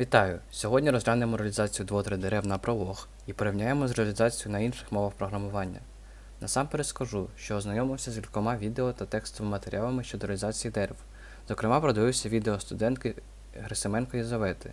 Вітаю! Сьогодні розглянемо реалізацію двотри дерев на пролог і порівняємо з реалізацією на інших мовах програмування. Насамперед скажу, що ознайомився з кількома відео та текстовими матеріалами щодо реалізації дерев. Зокрема, продивився відео студентки Грисименко Єзавети.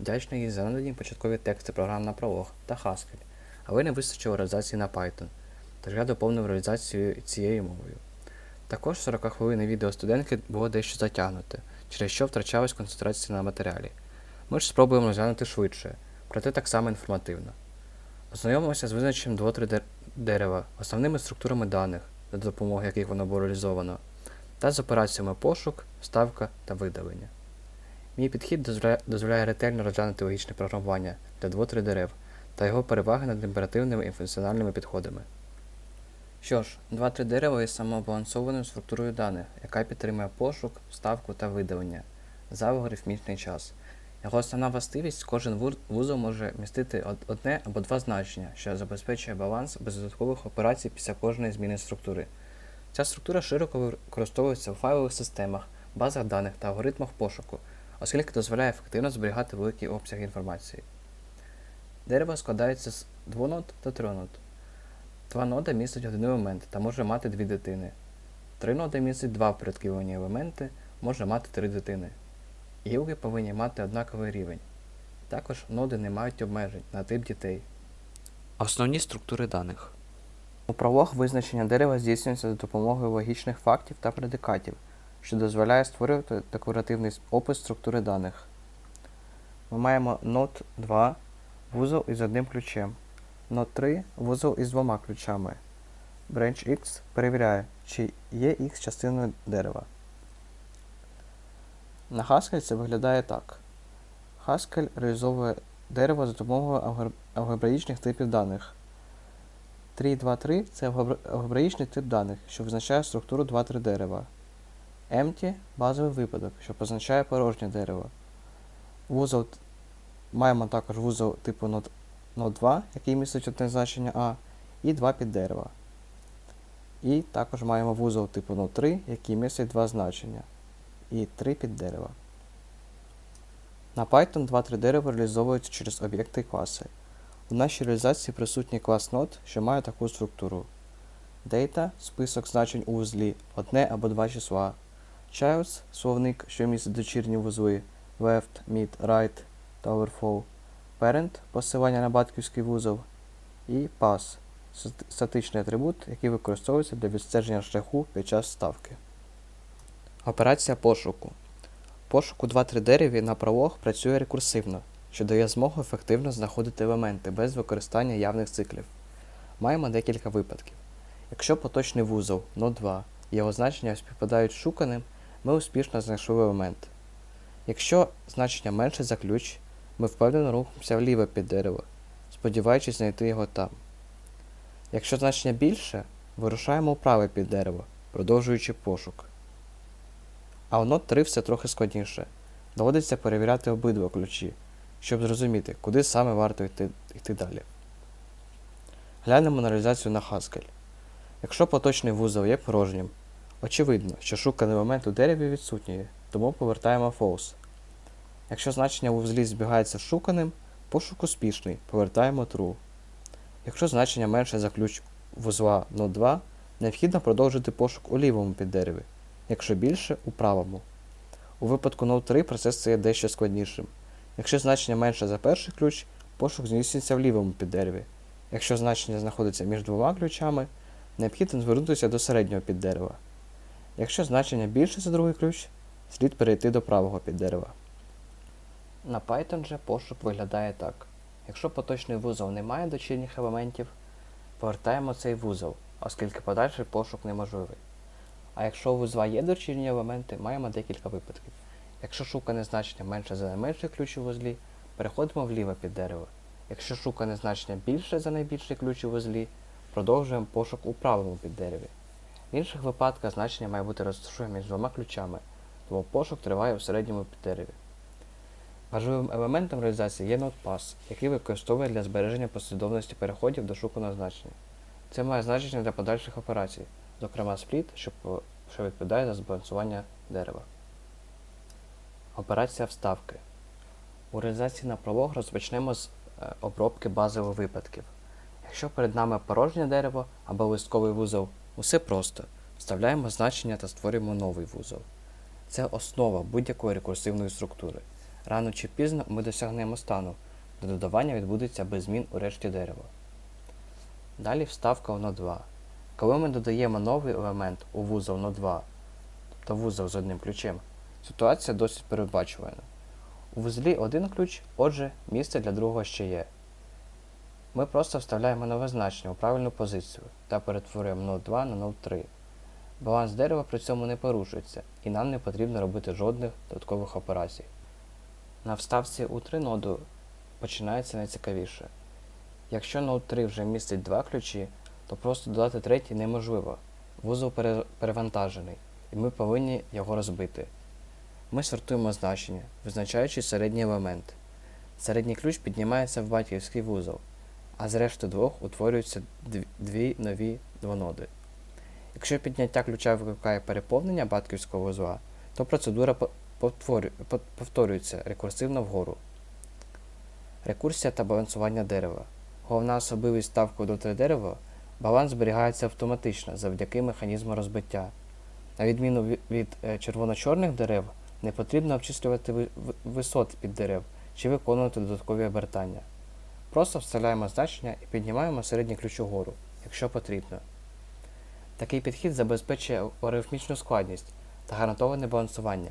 Вдячний їй за надані початкові тексти програм на пролог та Haskell, але не вистачило реалізації на Python, тож я доповнив реалізацію цією мовою. Також 40 хвилин відео студентки було дещо затягнуте, через що втрачалась концентрація на матеріалі. Ми ж спробуємо розглянути швидше, проте так само інформативно. Ознайомимося з визначенням двотри дер- дерева, основними структурами даних, за допомогою яких воно було реалізовано, та з операціями пошук, вставка та видалення. Мій підхід дозволяє, ретельно розглянути логічне програмування для двотри дерев та його переваги над імперативними і функціональними підходами. Що ж, 2-3 дерева є самобалансованою структурою даних, яка підтримує пошук, вставку та видалення за алгоритмічний час. Його основна властивість кожен вузол може містити одне або два значення, що забезпечує баланс без додаткових операцій після кожної зміни структури. Ця структура широко використовується у файлових системах, базах даних та алгоритмах пошуку, оскільки дозволяє ефективно зберігати великий обсяг інформації. Дерево складається з двонод та тринод. Два нода містять один елемент та може мати дві дитини. Три нода містять два впорядковані елементи, може мати три дитини. Гілки повинні мати однаковий рівень. Також ноди не мають обмежень на тип дітей. Основні структури даних. У пролог визначення дерева здійснюється за допомогою логічних фактів та предикатів, що дозволяє створювати декларативний с- опис структури даних. Ми маємо нод 2 вузол із одним ключем, нод 3 вузол із двома ключами. Branch X перевіряє, чи є X частиною дерева. На Haskell це виглядає так. Haskell реалізовує дерево за допомогою алгебраїчних типів даних. 3.2.3 це алгебраїчний тип даних, що визначає структуру 2-3 дерева. Empty базовий випадок, що позначає порожнє дерево. Вузол маємо також вузол типу нод, нод 2, який містить одне значення А, і два піддерева. І також маємо вузол типу нод 3, який містить два значення і три піддерева. На Python 2-3 дерева реалізовуються через об'єкти і класи. У нашій реалізації присутній клас нод, що має таку структуру. Data – список значень у вузлі, одне або два числа. Childs – словник, що містить дочірні вузли left, mid, right та overflow. Parent – посилання на батьківський вузол. І pass – статичний атрибут, який використовується для відстеження шляху під час ставки. Операція пошуку. Пошук у 2-3 дереві на пролог працює рекурсивно, що дає змогу ефективно знаходити елементи без використання явних циклів. Маємо декілька випадків. Якщо поточний вузол нод 2 і його значення співпадають з шуканим, ми успішно знайшли елемент. Якщо значення менше за ключ, ми впевнено рухаємося вліво під дерево, сподіваючись знайти його там. Якщо значення більше, вирушаємо вправо під дерево, продовжуючи пошук. А у нот 3 все трохи складніше. Доводиться перевіряти обидва ключі, щоб зрозуміти, куди саме варто йти, йти далі. Глянемо на реалізацію на Haskell. Якщо поточний вузол є порожнім, очевидно, що шуканий момент у дереві відсутній, тому повертаємо false. Якщо значення у вузлі збігається з шуканим, пошук успішний, повертаємо true. Якщо значення менше за ключ вузла node 2, необхідно продовжити пошук у лівому піддереві, якщо більше у правому. У випадку Node 3 процес стає дещо складнішим. Якщо значення менше за перший ключ, пошук здійснюється в лівому піддереві. Якщо значення знаходиться між двома ключами, необхідно звернутися до середнього піддерева. Якщо значення більше за другий ключ, слід перейти до правого піддерева. На Python же пошук виглядає так. Якщо поточний вузол не має дочірніх елементів, повертаємо цей вузол, оскільки подальший пошук неможливий. А якщо вузла є дочірні елементи, маємо декілька випадків. Якщо шукане значення менше за найменший ключ у вузлі, переходимо вліво під дерево. Якщо шукане значення більше за найбільший ключ у вузлі, продовжуємо пошук у правому піддереві. В інших випадках значення має бути розташоване між двома ключами, тому пошук триває у середньому піддереві. Важливим елементом реалізації є NodePass, який використовує для збереження послідовності переходів до шуканого значення. Це має значення для подальших операцій, зокрема split, що, що відповідає за збалансування дерева. Операція вставки. У реалізації на пролог розпочнемо з е, обробки базових випадків. Якщо перед нами порожнє дерево або листковий вузол, усе просто. Вставляємо значення та створюємо новий вузол. Це основа будь-якої рекурсивної структури. Рано чи пізно ми досягнемо стану, де додавання відбудеться без змін у решті дерева. Далі вставка в нод 2. Коли ми додаємо новий елемент у вузол нод 2, тобто вузол з одним ключем, ситуація досить передбачувана. У вузлі один ключ, отже, місце для другого ще є. Ми просто вставляємо нове значення у правильну позицію та перетворюємо нод 2 на нод 3. Баланс дерева при цьому не порушується, і нам не потрібно робити жодних додаткових операцій. На вставці у 3 ноду починається найцікавіше. Якщо нод 3 вже містить два ключі, то просто додати третій неможливо. Вузол перевантажений, і ми повинні його розбити. Ми сортуємо значення, визначаючи середній елемент. Середній ключ піднімається в батьківський вузол, а з решти двох утворюються дві, нові двоноди. Якщо підняття ключа викликає переповнення батьківського вузла, то процедура по- повторю- по- повторюється рекурсивно вгору. Рекурсія та балансування дерева. Головна особливість ставки до 3 дерева баланс зберігається автоматично завдяки механізму розбиття. На відміну від е, червоно-чорних дерев, не потрібно обчислювати ви- ви- висоти під дерев чи виконувати додаткові обертання. Просто вставляємо значення і піднімаємо середній ключ угору, якщо потрібно. Такий підхід забезпечує арифмічну складність та гарантоване балансування.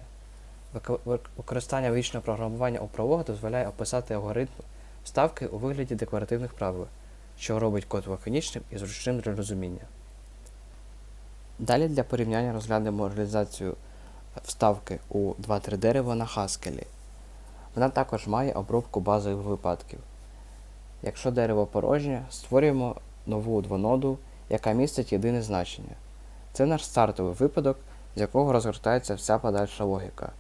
Вик- вик- Використання логічного програмування у прологах дозволяє описати алгоритм вставки у вигляді декларативних правил, що робить код лаконічним і зручним для розуміння. Далі для порівняння розглянемо реалізацію вставки у 2-3 дерева на Haskell. Вона також має обробку базових випадків. Якщо дерево порожнє, створюємо нову двоноду, яка містить єдине значення. Це наш стартовий випадок, з якого розгортається вся подальша логіка.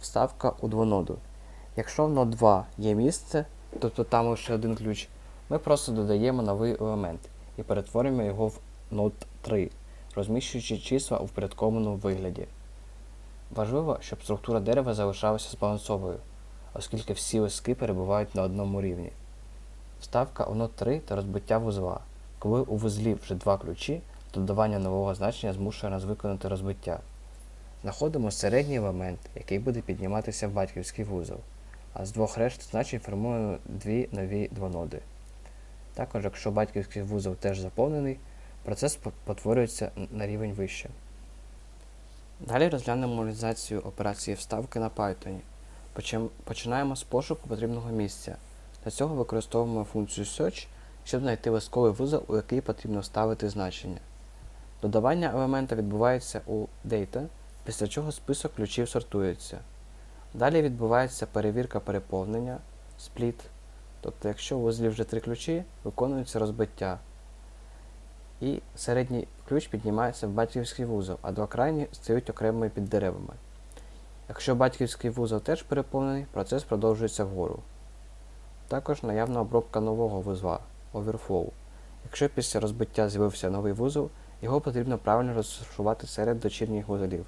Вставка у двоноду. Якщо в нод 2 є місце, тобто там лише один ключ, ми просто додаємо новий елемент і перетворюємо його в нод 3, розміщуючи числа у впорядкованому вигляді. Важливо, щоб структура дерева залишалася збалансовою, оскільки всі листки перебувають на одному рівні. Вставка у нод 3 та розбиття вузла. Коли у вузлі вже два ключі, додавання нового значення змушує нас виконати розбиття. Знаходимо середній елемент, який буде підніматися в батьківський вузол, а з двох решт значень формуємо дві нові двоноди. Також, якщо батьківський вузол теж заповнений, процес потворюється на рівень вище. Далі розглянемо реалізацію операції вставки на Python. Починаємо з пошуку потрібного місця. Для цього використовуємо функцію search, щоб знайти листковий вузол, у який потрібно вставити значення. Додавання елемента відбувається у data, після чого список ключів сортується. Далі відбувається перевірка переповнення, split, тобто якщо у вузлі вже три ключі, виконується розбиття. І середній ключ піднімається в батьківський вузол, а два крайні стають окремими під деревами. Якщо батьківський вузол теж переповнений, процес продовжується вгору. Також наявна обробка нового вузла overflow. Якщо після розбиття з'явився новий вузол, його потрібно правильно розташувати серед дочірніх вузлів.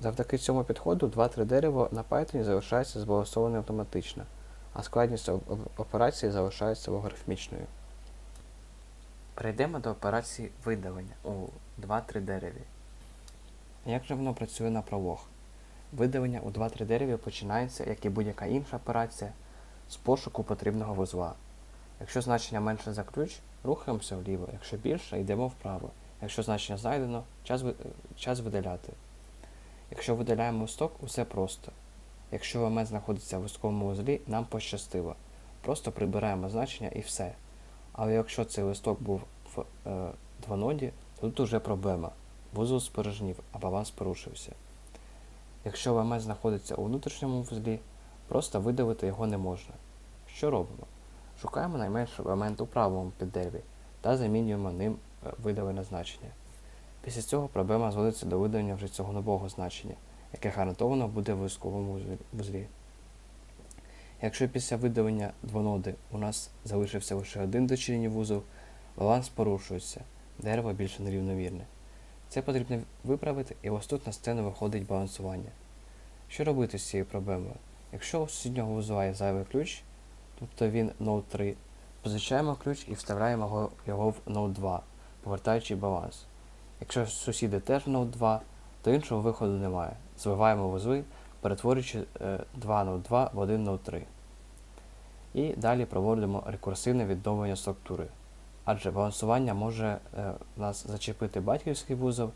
Завдяки цьому підходу 2-3 дерева на Python залишається збалансованим автоматично, а складність операції залишається логарифмічною. Перейдемо до операції видалення у 2-3 дереві. Як же воно працює на пролог? Видалення у 2-3 дереві починається, як і будь-яка інша операція, з пошуку потрібного вузла. Якщо значення менше за ключ, рухаємося вліво, якщо більше, йдемо вправо. Якщо значення знайдено, час, час видаляти. Якщо видаляємо сток, усе просто. Якщо елемент знаходиться в вузькому вузлі, нам пощастило. Просто прибираємо значення і все. Але якщо цей листок був в е, двоноді, то тут уже проблема. Вузол спорожнів, а баланс порушився. Якщо елемент знаходиться у внутрішньому вузлі, просто видалити його не можна. Що робимо? Шукаємо найменший елемент у правому піддереві та замінюємо ним е, видалене значення. Після цього проблема зводиться до видалення вже цього нового значення, яке гарантовано буде в вузьковому вузлі-. Якщо після видалення двоноди у нас залишився лише один дочірній вузол, баланс порушується, дерево більше нерівномірне. Це потрібно виправити, і ось тут на сцену виходить балансування. Що робити з цією проблемою? Якщо у сусіднього вузла є зайвий ключ, тобто він Node 3, позичаємо ключ і вставляємо його, в Node 2, повертаючи баланс. Якщо сусіди теж Node 2, то іншого виходу немає. Звиваємо вузли, перетворюючи е, два Node 2 в один Node 3. І далі проводимо рекурсивне відновлення структури. Адже балансування може е, нас зачепити батьківський вузол.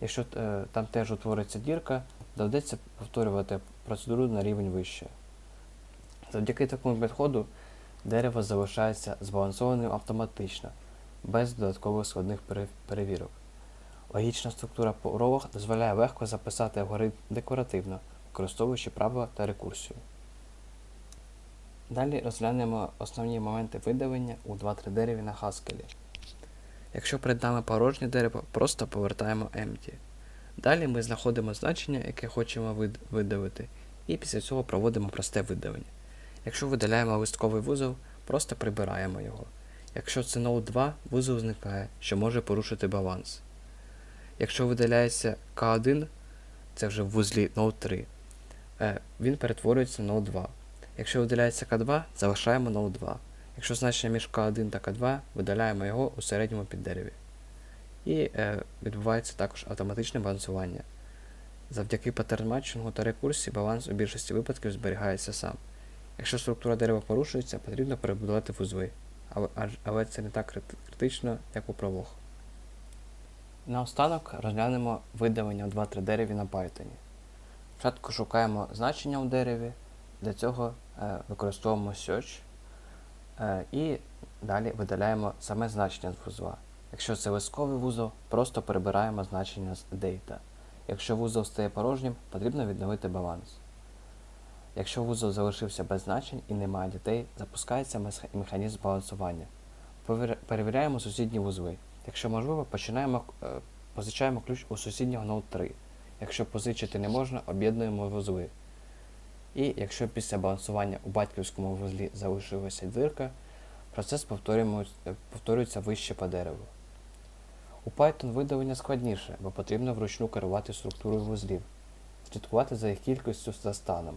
Якщо е, там теж утвориться дірка, доведеться повторювати процедуру на рівень вище. Завдяки такому підходу дерево залишається збалансованим автоматично, без додаткових складних перевірок. Логічна структура поролог дозволяє легко записати алгоритм декоративно, використовуючи правила та рекурсію. Далі розглянемо основні моменти видавання у 2-3 дереві на Haskell. Якщо перед нами порожнє дерево, просто повертаємо empty. Далі ми знаходимо значення, яке хочемо вид- видавити, і після цього проводимо просте видавання. Якщо видаляємо листковий вузол, просто прибираємо його. Якщо це Node 2, вузол зникає, що може порушити баланс. Якщо видаляється K1, це вже в вузлі Node 3, е, він перетворюється на Node 2. Якщо видаляється К2, залишаємо Node 2. Якщо значення між К1 та К2, видаляємо його у середньому піддереві. І е, відбувається також автоматичне балансування. Завдяки паттерн матчингу та рекурсії баланс у більшості випадків зберігається сам. Якщо структура дерева порушується, потрібно перебудувати вузли, але, але це не так критично, як у пролог. Наостанок розглянемо видавання у 2-3 дереві на Python. Спочатку шукаємо значення у дереві, для цього е, використовуємо search е, і далі видаляємо саме значення з вузла. Якщо це лисковий вузол, просто перебираємо значення з data. Якщо вузол стає порожнім, потрібно відновити баланс. Якщо вузол залишився без значень і немає дітей, запускається механізм балансування. Перевіряємо сусідні вузли. Якщо можливо, починаємо, е, позичаємо ключ у сусіднього Node 3. Якщо позичити не можна, об'єднуємо вузли. І якщо після балансування у батьківському вузлі залишилася дирка, процес е, повторюється вище по дереву. У Python видавання складніше, бо потрібно вручну керувати структурою вузлів, слідкувати за їх кількістю та станом.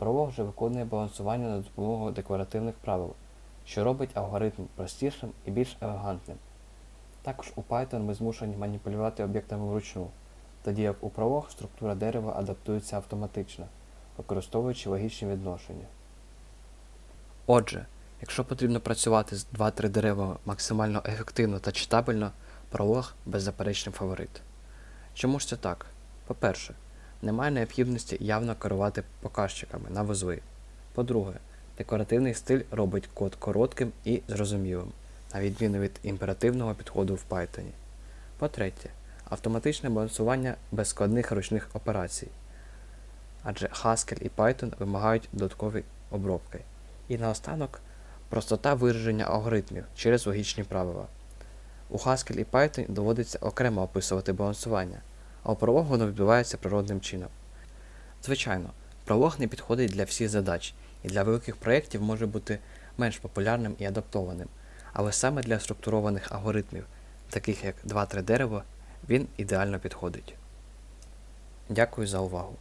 Prolog же виконує балансування за допомогою декларативних правил, що робить алгоритм простішим і більш елегантним. Також у Python ми змушені маніпулювати об'єктами вручну, тоді як у Prolog структура дерева адаптується автоматично, використовуючи логічні відношення. Отже, якщо потрібно працювати з 2-3 дерева максимально ефективно та читабельно, Prolog – беззаперечний фаворит. Чому ж це так? По-перше, немає необхідності явно керувати показчиками на вузли. По-друге, декоративний стиль робить код коротким і зрозумілим, на відміну від імперативного підходу в Python. По-третє, автоматичне балансування без складних ручних операцій, адже Haskell і Python вимагають додаткові обробки. І наостанок простота вираження алгоритмів через логічні правила. У Haskell і Python доводиться окремо описувати балансування, а у пролог воно відбувається природним чином. Звичайно, пролог не підходить для всіх задач і для великих проєктів може бути менш популярним і адаптованим, але саме для структурованих алгоритмів, таких як 2-3 дерево, він ідеально підходить. Дякую за увагу.